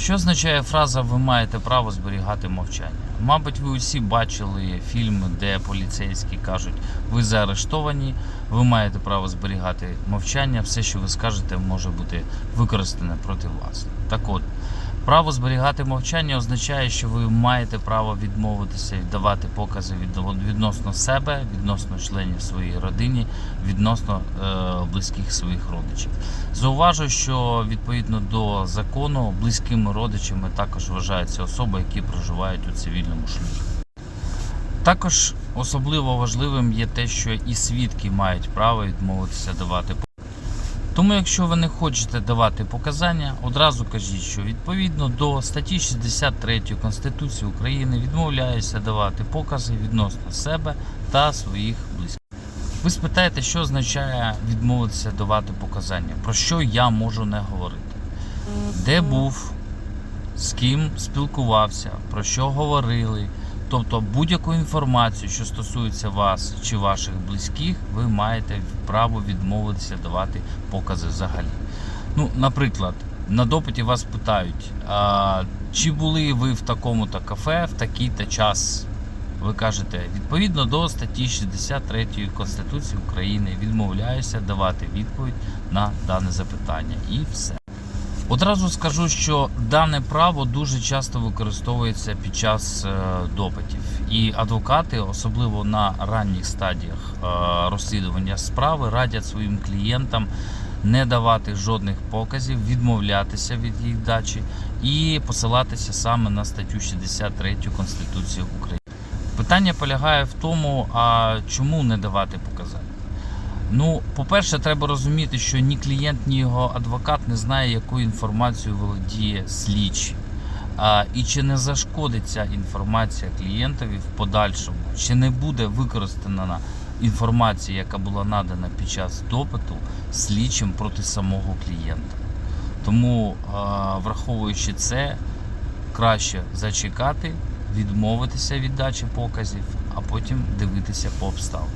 Що означає фраза Ви маєте право зберігати мовчання? Мабуть, ви усі бачили фільми, де поліцейські кажуть, ви заарештовані, ви маєте право зберігати мовчання, все, що ви скажете, може бути використане проти вас. Так от, право зберігати мовчання означає, що ви маєте право відмовитися і давати покази від- відносно себе, відносно членів своєї родини, відносно е, близьких своїх родичів. Зауважу, що відповідно до закону близькими родичами також вважаються особи, які проживають у цивільному шлюбі. Також особливо важливим є те, що і свідки мають право відмовитися давати. Тому, якщо ви не хочете давати показання, одразу кажіть, що відповідно до статті 63 Конституції України відмовляюся давати покази відносно себе та своїх близьких. Ви спитаєте, що означає відмовитися давати показання, про що я можу не говорити, де був, з ким спілкувався, про що говорили. Тобто будь-яку інформацію, що стосується вас чи ваших близьких, ви маєте право відмовитися давати покази взагалі. Ну, наприклад, на допиті вас питають, а, чи були ви в такому-то кафе в такий-то час. Ви кажете, відповідно до статті 63 Конституції України відмовляюся давати відповідь на дане запитання. І все. Одразу скажу, що дане право дуже часто використовується під час е, допитів, і адвокати, особливо на ранніх стадіях е, розслідування справи, радять своїм клієнтам не давати жодних показів, відмовлятися від їх дачі і посилатися саме на статтю 63 Конституції України. Питання полягає в тому, а чому не давати показання. Ну, по-перше, треба розуміти, що ні клієнт, ні його адвокат не знає, якою інформацією володіє слідчий. А, і чи не зашкодить ця інформація клієнтові в подальшому, чи не буде використана інформація, яка була надана під час допиту слідчим проти самого клієнта. Тому, а, враховуючи це, краще зачекати, відмовитися від дачі показів, а потім дивитися по обставинам.